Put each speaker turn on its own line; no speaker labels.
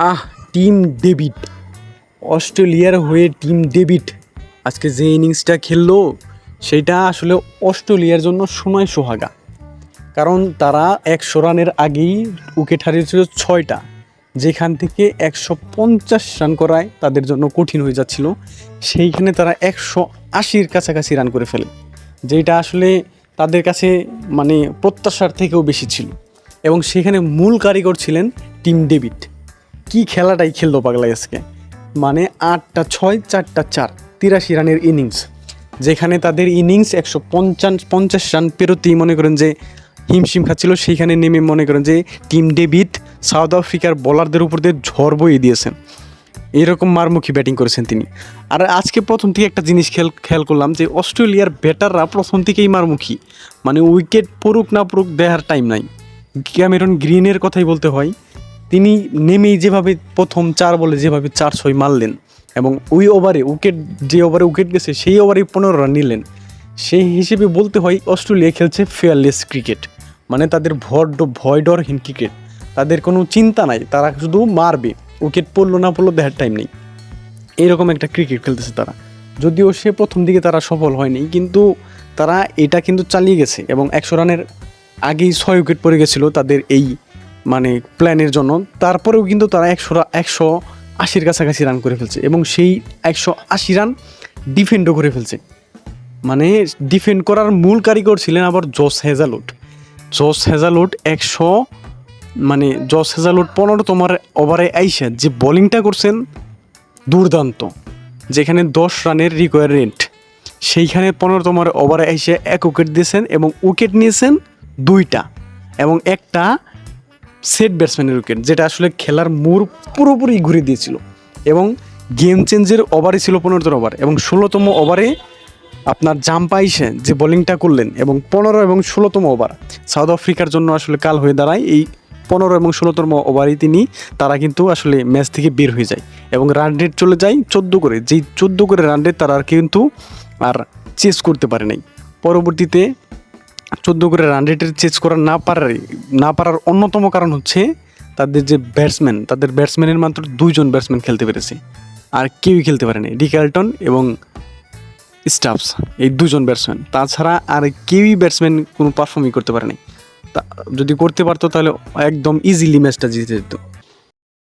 আহ, Tim David. অস্ট্রেলিয়ার হয়ে Tim David আজকে যে ইনিংসটা খেললো, সেটা আসলে অস্ট্রেলিয়ার জন্য সময় সোহাগা। কারণ তারা একশো রানের আগেই উইকেট হারিয়েছিল ছয়টা, যেখান থেকে একশো পঞ্চাশ রান করায় তাদের জন্য কঠিন হয়ে যাচ্ছিল। সেইখানে তারা একশো আশির কাছাকাছি রান করে ফেলে, যেটা আসলে তাদের কাছে মানে প্রত্যাশার থেকেও বেশি ছিল। এবং সেখানে মূল কারিগর ছিলেন টিম ডেভিড। কি খেলাটাই খেললো পাগলা আজকে মানে আটটা ছয়, চারটা চার, তিরাশি রানের ইনিংস। যেখানে তাদের ইনিংস একশো পঞ্চাশ পঞ্চাশ রান পেরোতেই মনে করেন যে হিমশিম খাচ্ছিল, সেইখানে নেমে মনে করেন যে টিম ডেভিড সাউথ আফ্রিকার বোলারদের উপর দিয়ে ঝড় বইয়ে দিয়েছেন। এইরকম মারমুখী ব্যাটিং করেছেন তিনি। আর আজকে প্রথম থেকে একটা জিনিস খেল, খেয়াল করলাম যে অস্ট্রেলিয়ার ব্যাটাররা প্রথম থেকেই মারমুখী। মানে উইকেট পড়ুক না পড়ুক দেখার টাইম নাই। ক্যামেরন গ্রিনের কথাই বলতে হয়। তিনি নেমেই যেভাবে প্রথম চার বলে যেভাবে চার ছয় মারলেন এবং ওই ওভারে উইকেট, যে ওভারে উইকেট গেছে, সেই ওভারে পনেরো রান নিলেন। সেই হিসেবে বলতে হয়, অস্ট্রেলিয়া খেলছে ফেয়ারলেস ক্রিকেট মানে তাদের ভড ভয় ডরহীন ক্রিকেট তাদের কোনো চিন্তা নাই, তারা শুধু মারবে। উইকেট পড়ল না পড়ল, দেখার টাইম নেই। এইরকম একটা ক্রিকেট খেলতেছে তারা। যদিও সে প্রথম দিকে তারা সফল হয়নি, কিন্তু তারা এটা কিন্তু চালিয়ে গেছে এবং একশো রানের আগেই ছয় উইকেট পড়ে গেছিল তাদের এই মানে প্ল্যানের জন্য। তারপরেও কিন্তু তারা একশো একশো আশির কাছাকাছি রান করে ফেলছে এবং সেই একশো আশি রান ডিফেন্ডও করে ফেলছে। মানে ডিফেন্ড করার মূল কারিগর ছিলেন আবার জস হেজালুট জস হেজালুট একশো মানে জস হেজালুট তোমার ওভারে আইসা যে বোলিংটা করছেন দুর্দান্ত, যেখানে দশ রানের রিকোয়ারমেন্ট সেইখানে পনেরো তোমার ওভারে এসে এক উইকেট দিয়েছেন এবং উইকেট নিয়েছেন দুইটা এবং একটা সেট ব্যাটসম্যানের উইকেট, যেটা আসলে খেলার মুর পুরোপুরি ঘুরে দিয়েছিল। এবং গেম চেঞ্জের ওভারই ছিল পনেরোতম ওভার এবং ষোলোতম ওভারে আপনার জাম্প আইসে যে বোলিংটা করলেন, এবং পনেরো এবং ষোলোতম ওভার সাউথ আফ্রিকার জন্য আসলে কাল হয়ে দাঁড়ায়, এই পনেরো এবং ষোলোতম ওভারেই তিনি, তারা কিন্তু আসলে ম্যাচ থেকে বের হয়ে যায়, এবং রান রেট চলে যায় চোদ্দ করে। যেই চোদ্দ করে রান রেট তারা আর কিন্তু আর চেস করতে পারে নাই। পরবর্তীতে চোদ্দ করে রান রেটের চেস করা না পারার না পারার অন্যতম কারণ হচ্ছে তাদের যে ব্যাটসম্যান তাদের ব্যাটসম্যানের মাত্র দুইজন ব্যাটসম্যান খেলতে পেরেছে। আর কেউই খেলতে পারেনি ডিকাল্টন এবং স্টাফস এই দুজন ব্যাটসম্যান তাছাড়া আর কেউই ব্যাটসম্যান কোনো পারফর্মই করতে পারেনি। তা, যদি করতে পারতো তাহলে একদম ইজিলি ম্যাচটা জিতে যেত।